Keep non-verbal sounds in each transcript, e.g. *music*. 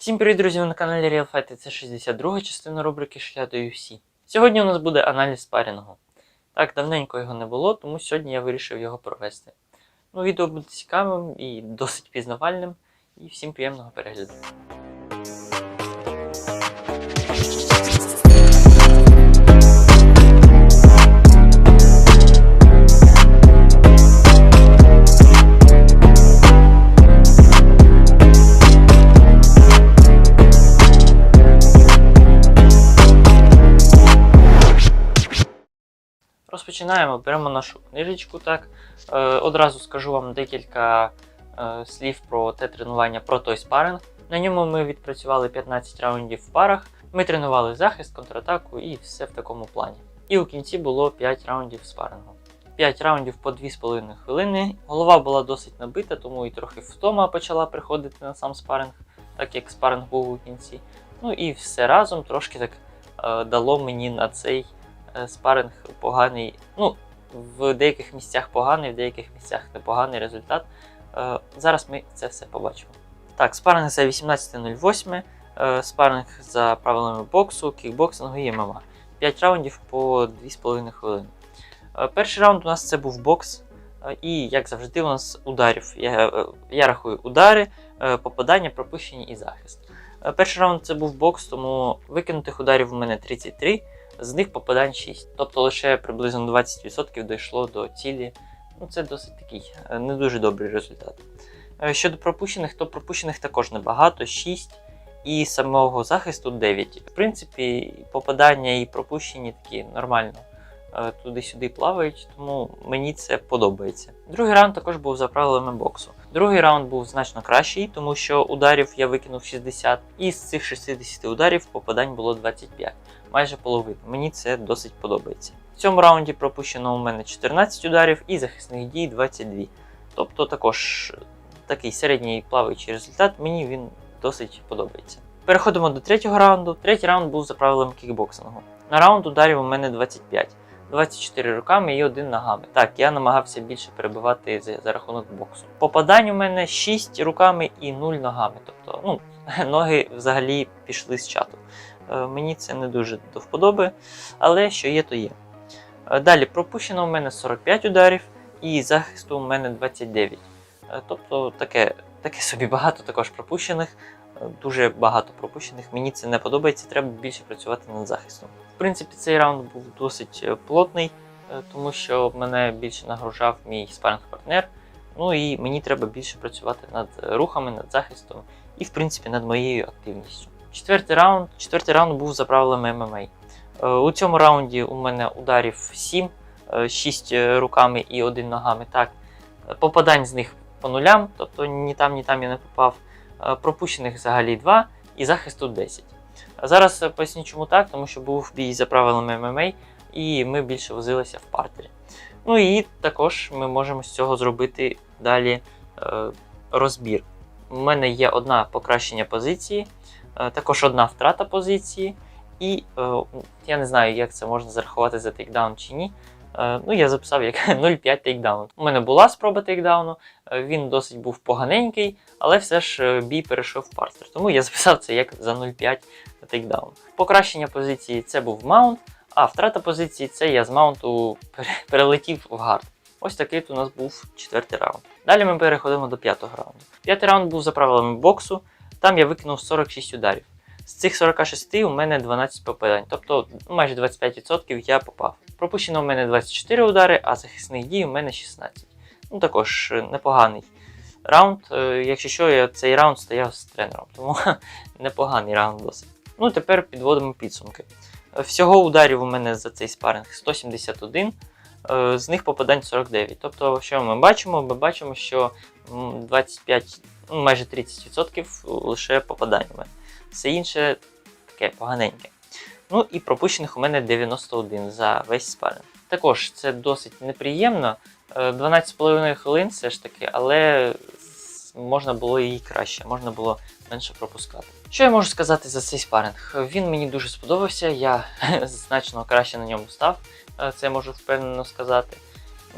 Всім привіт, друзі! Ви на каналі Real. Це 62 частина рубрики Шлях до UFC. Сьогодні у нас буде аналіз спарінгу. Так, давненько його не було, тому сьогодні я вирішив його провести. Ну, відео буде цікавим і досить пізнавальним. І всім приємного перегляду. Розпочинаємо, беремо нашу книжечку. Так. Е, одразу скажу вам декілька е, слів про те тренування про той спаринг. На ньому ми відпрацювали 15 раундів в парах. Ми тренували захист, контратаку і все в такому плані. І у кінці було 5 раундів спарингу. 5 раундів по 2,5 хвилини. Голова була досить набита, тому і трохи втома почала приходити на сам спаринг, так як спаринг був у кінці. Ну і все разом трошки так е, дало мені на цей спаринг поганий. Ну, в деяких місцях поганий, в деяких місцях непоганий результат. Е, Зараз ми це все побачимо. Так, спаринг за 18.08, е, спаринг за правилами боксу, кікбоксингу і ММА. 5 раундів по 2,5 хвилини. Е, Перший раунд у нас це був бокс. е, І, як завжди, у нас ударів. Я, е, я рахую удари, е, попадання, пропущені і захист. Е, Перший раунд це був бокс, тому викинутих ударів у мене 33, з них попадань 6. Тобто лише приблизно 20% дійшло до цілі. Ну, це досить такий е, не дуже добрий результат. Е, Щодо пропущених, то пропущених також небагато 6 і самого захисту 9. В принципі, попадання і пропущені такі нормально е, туди-сюди плавають, тому мені це подобається. Другий раунд також був за правилами боксу. Другий раунд був значно кращий, тому що ударів я викинув 60, і з цих 60 ударів попадань було 25, майже половина. Мені це досить подобається. В цьому раунді пропущено у мене 14 ударів і захисних дій 22. Тобто також такий середній плаваючий результат, мені він досить подобається. Переходимо до третього раунду. Третій раунд був за правилами кікбоксингу. На раунд ударів у мене 25. 24 руками і один ногами. Так, я намагався більше перебивати за, за рахунок боксу. Попадань у мене 6 руками і 0 ногами. Тобто, ну, *laughs* ноги взагалі пішли з чату. Е, мені це не дуже до вподоби, але що є, то є. Е, Далі пропущено у мене 45 ударів, і захисту у мене 29. Е, Тобто таке, таке собі багато також пропущених, дуже багато пропущених. Мені це не подобається, треба більше працювати над захистом. В принципі, цей раунд був досить е, плотний, е, тому що мене більше нагружав мій спаринг-партнер. Ну і мені треба більше працювати над рухами, над захистом і, в принципі, над моєю активністю. Четвертий раунд. Четвертий раунд був за правилами ММА. Е, У цьому раунді у мене ударів 7, 6 руками і 1 ногами. Так, попадань з них по нулям, тобто ні там, ні там я не попав. Е, Пропущених взагалі 2 і захисту 10. А Зараз е, поясню, чому так, тому що був бій за правилами ММА, і ми більше возилися в партері. Ну і також ми можемо з цього зробити далі е, розбір. У мене є одна покращення позиції, також одна втрата позиції, і я не знаю, як це можна зарахувати за тейкдаун чи ні. Е, ну, я записав як *laughs* 0,5 тейкдаун. У мене була спроба тейкдауну, е, він досить був поганенький, але все ж е, бій перейшов в партер. Тому я *laughs* записав це як за 0,5 тейкдаун. Покращення позиції це був маунт, а втрата позиції це я з маунту перелетів в гард. Ось такий у нас був четвертий раунд. Далі ми переходимо до п'ятого раунду. П'ятий раунд був за правилами боксу. Там я викинув 46 ударів. З цих 46 у мене 12 попадань, тобто ну, майже 25% я попав. Пропущено у мене 24 удари, а захисних дій у мене 16. Ну також е, непоганий раунд. Е, Якщо що, я цей раунд стояв з тренером, тому *laughs* непоганий раунд досить. Ну тепер підводимо підсумки. Е, Всього ударів у мене за цей спаринг 171, е, з них попадань 49. Тобто, що ми бачимо? Ми бачимо, що 25, ну, майже 30% лише попадань у мене. Все інше таке поганеньке. Ну і пропущених у мене 91 за весь спаринг. Також це досить неприємно. Е, 12,5 хвилин все ж таки, але можна було і краще, можна було менше пропускати. Що я можу сказати за цей спаринг? Він мені дуже сподобався, я *laughs* значно краще на ньому став, е, це я можу впевнено сказати.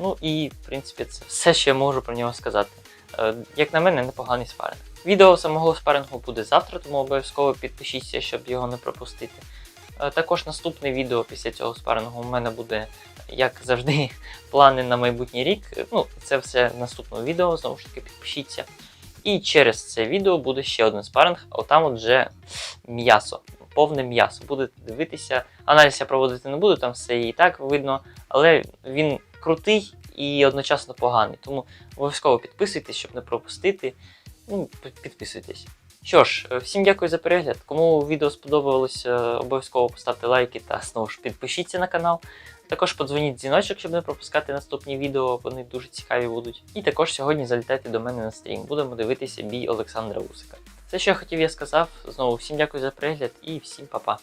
Ну і в принципі це все, що я можу про нього сказати. Е, Як на мене, непоганий спаринг. Відео самого спарингу буде завтра, тому обов'язково підпишіться, щоб його не пропустити. Е, Також наступне відео після цього спарингу у мене буде, як завжди, *laughs* плани на майбутній рік. Ну, це все в відео, знову ж таки, підпишіться. І через це відео буде ще один спаринг, а там от вже м'ясо, повне м'ясо. Будете дивитися. Аналіз я проводити не буду, там все і так видно, але він крутий і одночасно поганий. Тому обов'язково підписуйтесь, щоб не пропустити. Ну, підписуйтесь. Що ж, е, всім дякую за перегляд. Кому відео сподобалось, е, обов'язково поставте лайки та знову ж підпишіться на канал. Також подзвоніть дзвіночок, щоб не пропускати наступні відео, вони дуже цікаві будуть. І також сьогодні залітайте до мене на стрім. Будемо дивитися бій Олександра Усика. Це що я хотів, я сказав. Знову всім дякую за перегляд і всім па-па.